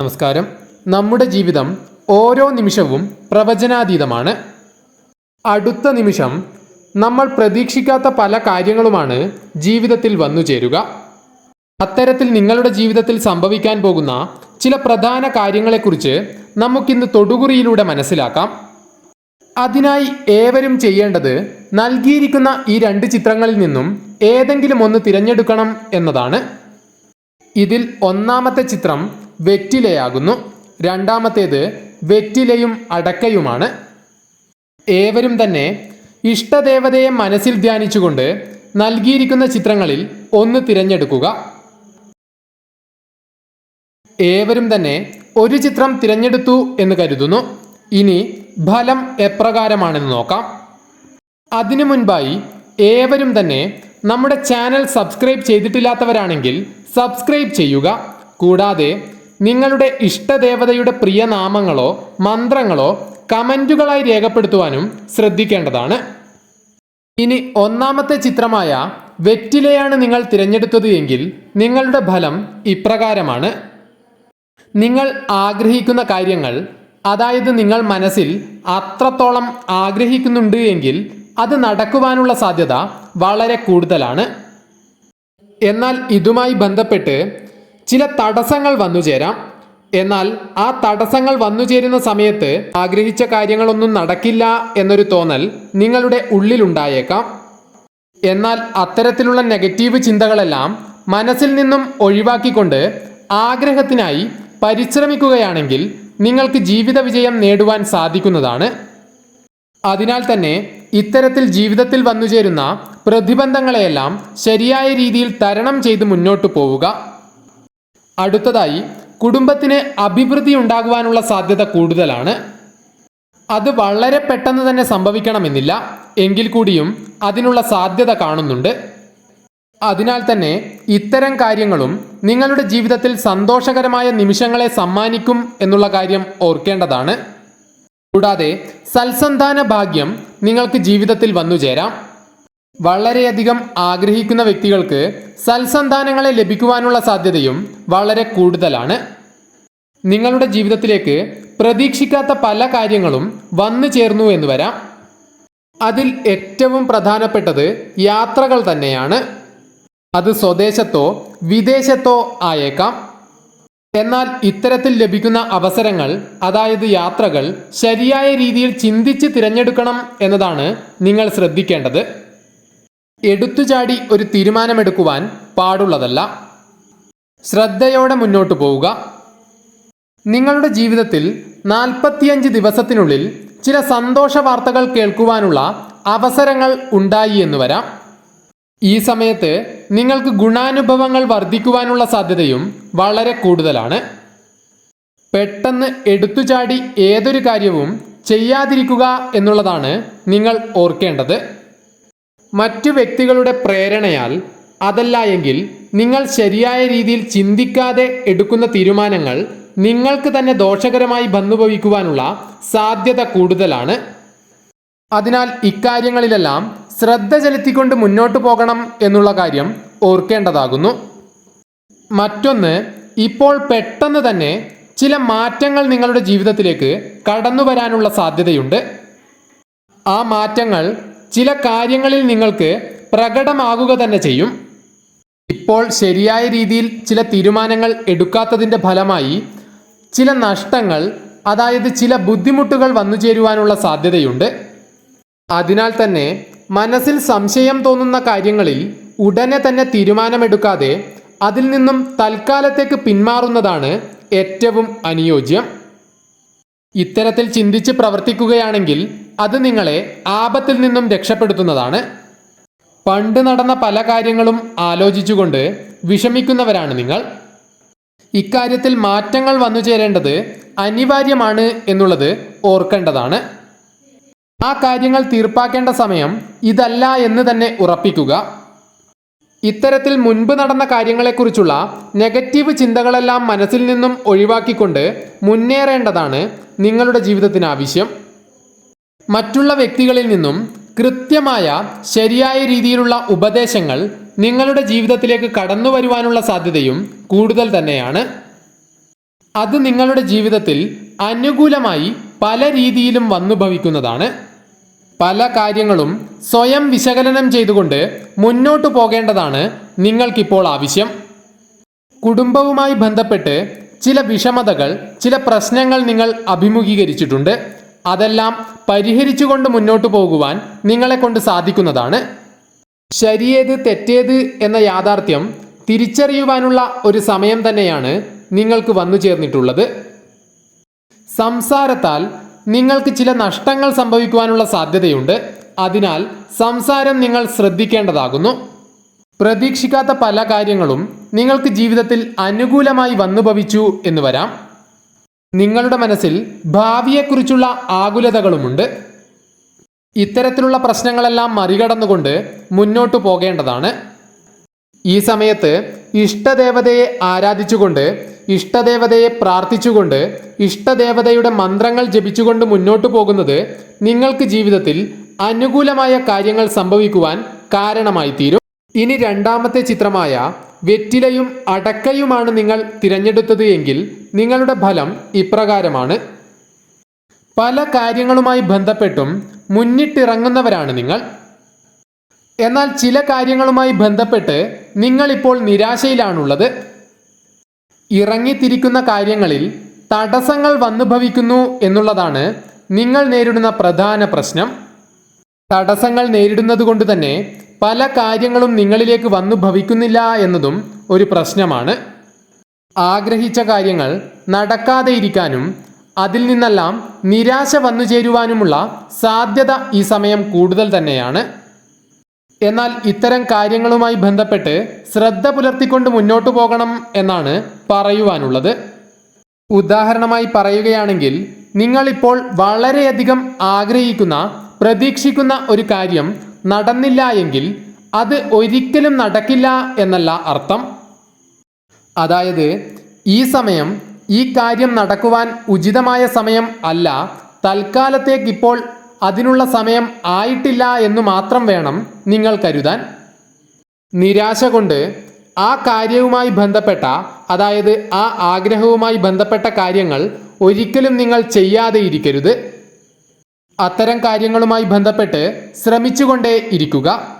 നമസ്കാരം. നമ്മുടെ ജീവിതം ഓരോ നിമിഷവും പ്രവചനാതീതമാണ്. അടുത്ത നിമിഷം നമ്മൾ പ്രതീക്ഷിക്കാത്ത പല കാര്യങ്ങളുമാണ് ജീവിതത്തിൽ വന്നു ചേരുക. അത്തരത്തിൽ നിങ്ങളുടെ ജീവിതത്തിൽ സംഭവിക്കാൻ പോകുന്ന ചില പ്രധാന കാര്യങ്ങളെക്കുറിച്ച് നമുക്കിന്ന് തൊടുകുറിയിലൂടെ മനസ്സിലാക്കാം. അതിനായി ഏവരും ചെയ്യേണ്ടത് നൽകിയിരിക്കുന്ന ഈ രണ്ട് ചിത്രങ്ങളിൽ നിന്നും ഏതെങ്കിലും ഒന്ന് തിരഞ്ഞെടുക്കണം എന്നതാണ്. ഇതിൽ ഒന്നാമത്തെ ചിത്രം വെറ്റിലയാകുന്നു. രണ്ടാമത്തേത് വെറ്റിലയും അടക്കയുമാണ്. ഏവരും തന്നെ ഇഷ്ടദേവതയെ മനസ്സിൽ ധ്യാനിച്ചുകൊണ്ട് നൽകിയിരിക്കുന്ന ചിത്രങ്ങളിൽ ഒന്ന് തിരഞ്ഞെടുക്കുക. ഏവരും തന്നെ ഒരു ചിത്രം തിരഞ്ഞെടുത്തു എന്ന് കരുതുന്നു. ഇനി ഫലം എപ്രകാരമാണെന്ന് നോക്കാം. അതിനു മുൻപായി ഏവരും തന്നെ നമ്മുടെ ചാനൽ സബ്സ്ക്രൈബ് ചെയ്തിട്ടില്ലാത്തവരാണെങ്കിൽ സബ്സ്ക്രൈബ് ചെയ്യുക. കൂടാതെ നിങ്ങളുടെ ഇഷ്ടദേവതയുടെ പ്രിയ നാമങ്ങളോ മന്ത്രങ്ങളോ കമന്റുകളായി രേഖപ്പെടുത്തുവാനും ശ്രദ്ധിക്കേണ്ടതാണ്. ഇനി ഒന്നാമത്തെ ചിത്രമായ വെറ്റിലയാണ് നിങ്ങൾ തിരഞ്ഞെടുത്തത് എങ്കിൽ നിങ്ങളുടെ ഫലം ഇപ്രകാരമാണ്. നിങ്ങൾ ആഗ്രഹിക്കുന്ന കാര്യങ്ങൾ അതായത് നിങ്ങൾ മനസ്സിൽ അത്രത്തോളം ആഗ്രഹിക്കുന്നുണ്ട് എങ്കിൽ അത് നടക്കുവാനുള്ള സാധ്യത വളരെ കൂടുതലാണ്. എന്നാൽ ഇതുമായി ബന്ധപ്പെട്ട് ചില തടസ്സങ്ങൾ വന്നു ചേരാം. എന്നാൽ ആ തടസ്സങ്ങൾ വന്നു ചേരുന്ന സമയത്ത് ആഗ്രഹിച്ച കാര്യങ്ങളൊന്നും നടക്കില്ല എന്നൊരു തോന്നൽ നിങ്ങളുടെ ഉള്ളിലുണ്ടായേക്കാം. എന്നാൽ അത്തരത്തിലുള്ള നെഗറ്റീവ് ചിന്തകളെല്ലാം മനസ്സിൽ നിന്നും ഒഴിവാക്കിക്കൊണ്ട് ആഗ്രഹത്തിനായി പരിശ്രമിക്കുകയാണെങ്കിൽ നിങ്ങൾക്ക് ജീവിത വിജയം നേടുവാൻ സാധിക്കുന്നതാണ്. അതിനാൽ തന്നെ ഇത്തരത്തിൽ ജീവിതത്തിൽ വന്നുചേരുന്ന പ്രതിബന്ധങ്ങളെയെല്ലാം ശരിയായ രീതിയിൽ തരണം ചെയ്ത് മുന്നോട്ട് പോവുക. അടുത്തതായി കുടുംബത്തിന് അഭിവൃദ്ധി ഉണ്ടാകുവാനുള്ള സാധ്യത കൂടുതലാണ്. അത് വളരെ പെട്ടെന്ന് തന്നെ സംഭവിക്കണമെന്നില്ല. എങ്കിൽ കൂടിയും അതിനുള്ള സാധ്യത കാണുന്നുണ്ട്. അതിനാൽ തന്നെ ഇത്തരം കാര്യങ്ങളും നിങ്ങളുടെ ജീവിതത്തിൽ സന്തോഷകരമായ നിമിഷങ്ങളെ സമ്മാനിക്കും എന്നുള്ള കാര്യം ഓർക്കേണ്ടതാണ്. കൂടാതെ സൽസന്താന ഭാഗ്യം നിങ്ങൾക്ക് ജീവിതത്തിൽ വന്നു ചേരാം വളരെയധികം ആഗ്രഹിക്കുന്ന വ്യക്തികൾക്ക് സൽസന്താനങ്ങളെ ലഭിക്കുവാനുള്ള സാധ്യതയും വളരെ കൂടുതലാണ്. നിങ്ങളുടെ ജീവിതത്തിലേക്ക് പ്രതീക്ഷിക്കാത്ത പല കാര്യങ്ങളും വന്നു ചേർന്നു എന്ന് വരാം. അതിൽ ഏറ്റവും പ്രധാനപ്പെട്ടത് യാത്രകൾ തന്നെയാണ്. അത് സ്വദേശത്തോ വിദേശത്തോ ആയേക്കാം. എന്നാൽ ഇത്തരത്തിൽ ലഭിക്കുന്ന അവസരങ്ങൾ അതായത് യാത്രകൾ ശരിയായ രീതിയിൽ ചിന്തിച്ച് തിരഞ്ഞെടുക്കണം എന്നതാണ് നിങ്ങൾ ശ്രദ്ധിക്കേണ്ടത്. എടുത്തുചാടി ഒരു തീരുമാനമെടുക്കുവാൻ പാടുള്ളതല്ല. ശ്രദ്ധയോടെ മുന്നോട്ട് പോവുക. നിങ്ങളുടെ ജീവിതത്തിൽ നാൽപ്പത്തിയഞ്ച് ദിവസത്തിനുള്ളിൽ ചില സന്തോഷ വാർത്തകൾ കേൾക്കുവാനുള്ള അവസരങ്ങൾ ഉണ്ടായി എന്ന് വരാം. ഈ സമയത്ത് നിങ്ങൾക്ക് ഗുണാനുഭവങ്ങൾ വർദ്ധിക്കുവാനുള്ള സാധ്യതയും വളരെ കൂടുതലാണ്. പെട്ടെന്ന് എടുത്തുചാടി ഏതൊരു കാര്യവും ചെയ്യാതിരിക്കുക എന്നുള്ളതാണ് നിങ്ങൾ ഓർക്കേണ്ടത്. മറ്റു വ്യക്തികളുടെ പ്രേരണയാൽ അതല്ല എങ്കിൽ നിങ്ങൾ ശരിയായ രീതിയിൽ ചിന്തിക്കാതെ എടുക്കുന്ന തീരുമാനങ്ങൾ നിങ്ങൾക്ക് തന്നെ ദോഷകരമായി ബന്ധുഭവിക്കുവാനുള്ള സാധ്യത കൂടുതലാണ്. അതിനാൽ ഇക്കാര്യങ്ങളിലെല്ലാം ശ്രദ്ധ ചെലുത്തിക്കൊണ്ട് മുന്നോട്ട് പോകണം എന്നുള്ള കാര്യം ഓർക്കേണ്ടതാകുന്നു. മറ്റൊന്ന് ഇപ്പോൾ പെട്ടെന്ന് തന്നെ ചില മാറ്റങ്ങൾ നിങ്ങളുടെ ജീവിതത്തിലേക്ക് കടന്നു വരാനുള്ള സാധ്യതയുണ്ട്. ആ മാറ്റങ്ങൾ ചില കാര്യങ്ങളിൽ നിങ്ങൾക്ക് പ്രകടമാകുക തന്നെ ചെയ്യും. ഇപ്പോൾ ശരിയായ രീതിയിൽ ചില തീരുമാനങ്ങൾ എടുക്കാത്തതിന്റെ ഫലമായി ചില നഷ്ടങ്ങൾ അതായത് ചില ബുദ്ധിമുട്ടുകൾ വന്നു ചേരുവാനുള്ള സാധ്യതയുണ്ട്. അതിനാൽ തന്നെ മനസ്സിൽ സംശയം തോന്നുന്ന കാര്യങ്ങളിൽ ഉടനെ തന്നെ തീരുമാനമെടുക്കാതെ അതിൽ നിന്നും തൽക്കാലത്തേക്ക് പിന്മാറുന്നതാണ് ഏറ്റവും അനുയോജ്യം. ഇത്തരത്തിൽ ചിന്തിച്ച് പ്രവർത്തിക്കുകയാണെങ്കിൽ അത് നിങ്ങളെ ആപത്തിൽ നിന്നും രക്ഷപ്പെടുത്തുന്നതാണ്. പണ്ട് നടന്ന പല കാര്യങ്ങളും ആലോചിച്ചുകൊണ്ട് വിഷമിക്കുന്നവരാണ് നിങ്ങൾ. ഇക്കാര്യത്തിൽ മാറ്റങ്ങൾ വന്നു ചേരേണ്ടത് അനിവാര്യമാണ് എന്നുള്ളത് ഓർക്കേണ്ടതാണ്. ആ കാര്യങ്ങൾ തീർപ്പാക്കേണ്ട സമയം ഇതല്ല എന്ന് തന്നെ ഉറപ്പിക്കുക. ഇത്തരത്തിൽ മുൻപ് നടന്ന കാര്യങ്ങളെക്കുറിച്ചുള്ള നെഗറ്റീവ് ചിന്തകളെല്ലാം മനസ്സിൽ നിന്നും ഒഴിവാക്കിക്കൊണ്ട് മുന്നേറേണ്ടതാണ് നിങ്ങളുടെ ജീവിതത്തിന് ആവശ്യം. മറ്റുള്ള വ്യക്തികളിൽ നിന്നും കൃത്യമായ ശരിയായ രീതിയിലുള്ള ഉപദേശങ്ങൾ നിങ്ങളുടെ ജീവിതത്തിലേക്ക് കടന്നു വരുവാനുള്ള സാധ്യതയും കൂടുതൽ തന്നെയാണ്. അത് നിങ്ങളുടെ ജീവിതത്തിൽ അനുകൂലമായി പല രീതിയിലും വന്നു ഭവിക്കുന്നതാണ്. പല കാര്യങ്ങളും സ്വയം വിശകലനം ചെയ്തുകൊണ്ട് മുന്നോട്ടു പോകേണ്ടതാണ് നിങ്ങൾക്കിപ്പോൾ ആവശ്യം. കുടുംബവുമായി ബന്ധപ്പെട്ട് ചില വിഷമതകൾ ചില പ്രശ്നങ്ങൾ നിങ്ങൾ അഭിമുഖീകരിച്ചിട്ടുണ്ട്. അതെല്ലാം പരിഹരിച്ചുകൊണ്ട് മുന്നോട്ട് പോകുവാൻ നിങ്ങളെ കൊണ്ട് സാധിക്കുന്നതാണ്. ശരിയേത് തെറ്റേത് എന്ന യാഥാർത്ഥ്യം തിരിച്ചറിയുവാനുള്ള ഒരു സമയം തന്നെയാണ് നിങ്ങൾക്ക് വന്നു ചേർന്നിട്ടുള്ളത്. സംസാരത്താൽ നിങ്ങൾക്ക് ചില നഷ്ടങ്ങൾ സംഭവിക്കുവാനുള്ള സാധ്യതയുണ്ട്. അതിനാൽ സംസാരം നിങ്ങൾ ശ്രദ്ധിക്കേണ്ടതാകുന്നു. പ്രതീക്ഷിക്കാത്ത പല കാര്യങ്ങളും നിങ്ങൾക്ക് ജീവിതത്തിൽ അനുകൂലമായി വന്നു ഭവിച്ചു എന്ന് വരാം. നിങ്ങളുടെ മനസ്സിൽ ഭാവിയെക്കുറിച്ചുള്ള ആകുലതകളുമുണ്ട്. ഇത്തരത്തിലുള്ള പ്രശ്നങ്ങളെല്ലാം മറികടന്നുകൊണ്ട് മുന്നോട്ടു പോകേണ്ടതാണ്. ഈ സമയത്ത് ഇഷ്ടദേവതയെ ആരാധിച്ചുകൊണ്ട് ഇഷ്ടദേവതയെ പ്രാർത്ഥിച്ചുകൊണ്ട് ഇഷ്ടദേവതയുടെ മന്ത്രങ്ങൾ ജപിച്ചുകൊണ്ട് മുന്നോട്ടു പോകുന്നത് നിങ്ങൾക്ക് ജീവിതത്തിൽ അനുകൂലമായ കാര്യങ്ങൾ സംഭവിക്കുവാൻ കാരണമായി തീരും ഇനി രണ്ടാമത്തെ ചിത്രമായ വെറ്റിലയും അടക്കയുമാണ് നിങ്ങൾ തിരഞ്ഞെടുത്തത് എങ്കിൽ നിങ്ങളുടെ ഫലം ഇപ്രകാരമാണ്. പല കാര്യങ്ങളുമായി ബന്ധപ്പെട്ടും മുന്നിട്ടിറങ്ങുന്നവരാണ് നിങ്ങൾ. എന്നാൽ ചില കാര്യങ്ങളുമായി ബന്ധപ്പെട്ട് നിങ്ങളിപ്പോൾ നിരാശയിലാണുള്ളത്. ഇറങ്ങിത്തിരിക്കുന്ന കാര്യങ്ങളിൽ തടസ്സങ്ങൾ വന്നു ഭവിക്കുന്നു എന്നുള്ളതാണ് നിങ്ങൾ നേരിടുന്ന പ്രധാന പ്രശ്നം. തടസ്സങ്ങൾ നേരിടുന്നത് കൊണ്ട് തന്നെ പല കാര്യങ്ങളും നിങ്ങളിലേക്ക് വന്നു ഭവിക്കുന്നില്ല എന്നതും ഒരു പ്രശ്നമാണ്. ആഗ്രഹിച്ച കാര്യങ്ങൾ നടക്കാതെ ഇരിക്കാനും അതിൽ നിന്നെല്ലാം നിരാശ വന്നു ചേരുവാനുമുള്ള സാധ്യത ഈ സമയം കൂടുതൽ തന്നെയാണ്. എന്നാൽ ഇത്തരം കാര്യങ്ങളുമായി ബന്ധപ്പെട്ട് ശ്രദ്ധ പുലർത്തിക്കൊണ്ട് മുന്നോട്ടു പോകണം എന്നാണ് പറയുവാനുള്ളത്. ഉദാഹരണമായി പറയുകയാണെങ്കിൽ നിങ്ങളിപ്പോൾ വളരെയധികം ആഗ്രഹിക്കുന്ന പ്രതീക്ഷിക്കുന്ന ഒരു കാര്യം നടന്നില്ല എങ്കിൽ അത് ഒരിക്കലും നടക്കില്ല എന്നല്ല അർത്ഥം. അതായത് ഈ സമയം ഈ കാര്യം നടക്കുവാൻ ഉചിതമായ സമയം അല്ല. തൽക്കാലത്തേക്കിപ്പോൾ അതിനുള്ള സമയം ആയിട്ടില്ല എന്ന് മാത്രം വേണം നിങ്ങൾ കരുതാൻ. നിരാശ കൊണ്ട് ആ കാര്യവുമായി ബന്ധപ്പെട്ട അതായത് ആ ആഗ്രഹവുമായി ബന്ധപ്പെട്ട കാര്യങ്ങൾ ഒരിക്കലും നിങ്ങൾ ചെയ്യാതെ ഇരിക്കരുത്. അത്തരം കാര്യങ്ങളുമായി ബന്ധപ്പെട്ട് ശ്രമിച്ചുകൊണ്ടേ ഇരിക്കുക.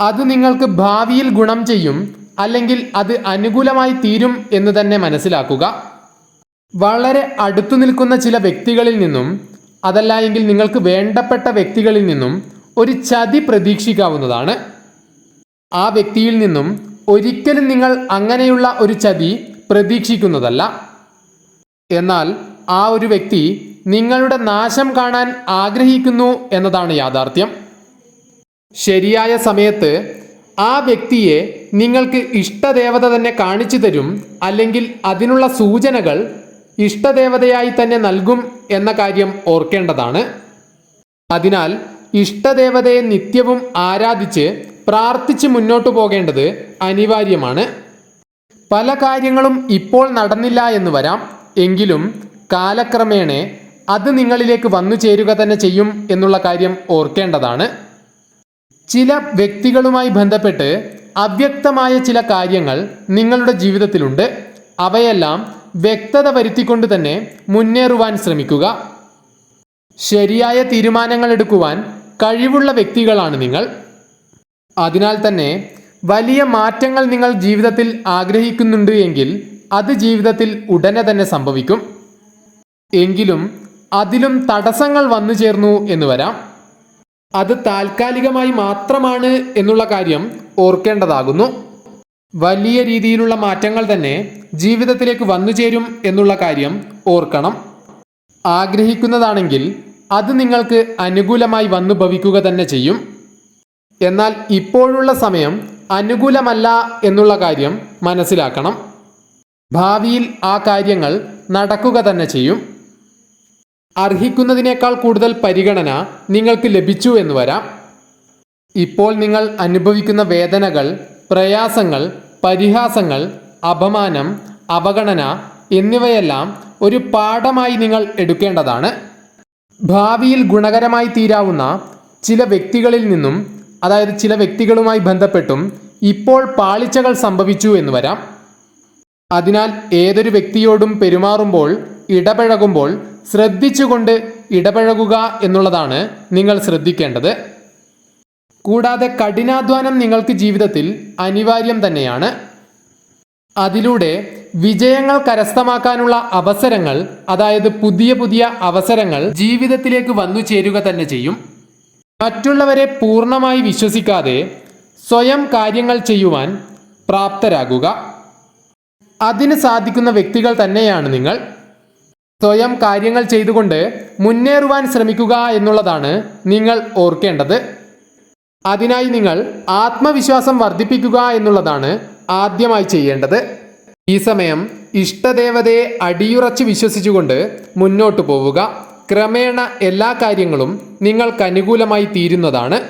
അത് നിങ്ങൾക്ക് ഭാവിയിൽ ഗുണം ചെയ്യും അല്ലെങ്കിൽ അത് അനുകൂലമായി തീരും എന്ന് തന്നെ മനസ്സിലാക്കുക. വളരെ അടുത്തു നിൽക്കുന്ന ചില വ്യക്തികളിൽ നിന്നും അതല്ല എങ്കിൽ നിങ്ങൾക്ക് വേണ്ടപ്പെട്ട വ്യക്തികളിൽ നിന്നും ഒരു ചതി പ്രതീക്ഷിക്കാവുന്നതാണ്. ആ വ്യക്തിയിൽ നിന്നും ഒരിക്കലും നിങ്ങൾ അങ്ങനെയുള്ള ഒരു ചതി പ്രതീക്ഷിക്കുന്നതല്ല. എന്നാൽ ആ ഒരു വ്യക്തി നിങ്ങളുടെ നാശം കാണാൻ ആഗ്രഹിക്കുന്നു എന്നതാണ് യാഥാർത്ഥ്യം. ശരിയായ സമയത്ത് ആ വ്യക്തിയെ നിങ്ങൾക്ക് ഇഷ്ടദേവത തന്നെ കാണിച്ചു തരും അല്ലെങ്കിൽ അതിനുള്ള സൂചനകൾ ഇഷ്ടദേവതയായി തന്നെ നൽകും എന്ന കാര്യം ഓർക്കേണ്ടതാണ്. അതിനാൽ ഇഷ്ടദേവതയെ നിത്യവും ആരാധിച്ച് പ്രാർത്ഥിച്ച് മുന്നോട്ടു പോകേണ്ടത് അനിവാര്യമാണ്. പല കാര്യങ്ങളും ഇപ്പോൾ നടന്നില്ല എന്ന് വരാം. എങ്കിലും കാലക്രമേണ അത് നിങ്ങളിലേക്ക് വന്നു ചേരുക തന്നെ ചെയ്യും എന്നുള്ള കാര്യം ഓർക്കേണ്ടതാണ്. ചില വ്യക്തികളുമായി ബന്ധപ്പെട്ട് അവ്യക്തമായ ചില കാര്യങ്ങൾ നിങ്ങളുടെ ജീവിതത്തിലുണ്ട്. അവയെല്ലാം വ്യക്തത വരുത്തിക്കൊണ്ട് തന്നെ മുന്നേറുവാൻ ശ്രമിക്കുക. ശരിയായ തീരുമാനങ്ങൾ എടുക്കുവാൻ കഴിവുള്ള വ്യക്തികളാണ് നിങ്ങൾ. അതിനാൽ തന്നെ വലിയ മാറ്റങ്ങൾ നിങ്ങൾ ജീവിതത്തിൽ ആഗ്രഹിക്കുന്നുണ്ട് എങ്കിൽ അത് ജീവിതത്തിൽ ഉടനെ തന്നെ സംഭവിക്കും. എങ്കിലും അതിലും തടസ്സങ്ങൾ വന്നു ചേർന്നു എന്ന് വരാം. അത് താൽക്കാലികമായി മാത്രമാണ് എന്നുള്ള കാര്യം ഓർക്കേണ്ടതാകുന്നു. വലിയ രീതിയിലുള്ള മാറ്റങ്ങൾ തന്നെ ജീവിതത്തിലേക്ക് വന്നു ചേരും എന്നുള്ള കാര്യം ഓർക്കണം. ആഗ്രഹിക്കുന്നതാണെങ്കിൽ അത് നിങ്ങൾക്ക് അനുകൂലമായി വന്നു ഭവിക്കുക തന്നെ ചെയ്യും. എന്നാൽ ഇപ്പോഴുള്ള സമയം അനുകൂലമല്ല എന്നുള്ള കാര്യം മനസ്സിലാക്കണം. ഭാവിയിൽ ആ കാര്യങ്ങൾ നടക്കുക തന്നെ ചെയ്യും. അർഹിക്കുന്നതിനേക്കാൾ കൂടുതൽ പരിഗണന നിങ്ങൾക്ക് ലഭിച്ചു എന്ന് വരാം. ഇപ്പോൾ നിങ്ങൾ അനുഭവിക്കുന്ന വേദനകൾ പ്രയാസങ്ങൾ പരിഹാസങ്ങൾ അപമാനം അവഗണന എന്നിവയെല്ലാം ഒരു പാഠമായി നിങ്ങൾ എടുക്കേണ്ടതാണ്. ഭാവിയിൽ ഗുണകരമായി തീരാവുന്ന ചില വ്യക്തികളിൽ നിന്നും അതായത് ചില വ്യക്തികളുമായി ബന്ധപ്പെട്ടും ഇപ്പോൾ പാളിച്ചകൾ സംഭവിച്ചു എന്ന് വരാം. അതിനാൽ ഏതൊരു വ്യക്തിയോടും പെരുമാറുമ്പോൾ ഇടപഴകുമ്പോൾ ശ്രദ്ധിച്ചുകൊണ്ട് ഇടപഴകുക എന്നുള്ളതാണ് നിങ്ങൾ ശ്രദ്ധിക്കേണ്ടത്. കൂടാതെ കഠിനാധ്വാനം നിങ്ങൾക്ക് ജീവിതത്തിൽ അനിവാര്യം തന്നെയാണ്. അതിലൂടെ വിജയങ്ങൾ കരസ്ഥമാക്കാനുള്ള അവസരങ്ങൾ അതായത് പുതിയ പുതിയ അവസരങ്ങൾ ജീവിതത്തിലേക്ക് വന്നു ചേരുക തന്നെ ചെയ്യും. മറ്റുള്ളവരെ പൂർണമായി വിശ്വസിക്കാതെ സ്വയം കാര്യങ്ങൾ ചെയ്യുവാൻ പ്രാപ്തരാകുക. അതിന് സാധിക്കുന്ന വ്യക്തികൾ തന്നെയാണ് നിങ്ങൾ. സ്വയം കാര്യങ്ങൾ ചെയ്തുകൊണ്ട് മുന്നേറുവാൻ ശ്രമിക്കുക എന്നുള്ളതാണ് നിങ്ങൾ ഓർക്കേണ്ടത്. അതിനായി നിങ്ങൾ ആത്മവിശ്വാസം വർദ്ധിപ്പിക്കുക എന്നുള്ളതാണ് ആദ്യമായി ചെയ്യേണ്ടത്. ഈ സമയം ഇഷ്ടദേവതയെ അടിയുറച്ച് വിശ്വസിച്ചുകൊണ്ട് മുന്നോട്ടു പോവുക. ക്രമേണ എല്ലാ കാര്യങ്ങളും നിങ്ങൾക്ക് അനുകൂലമായി തീരുന്നതാണ്.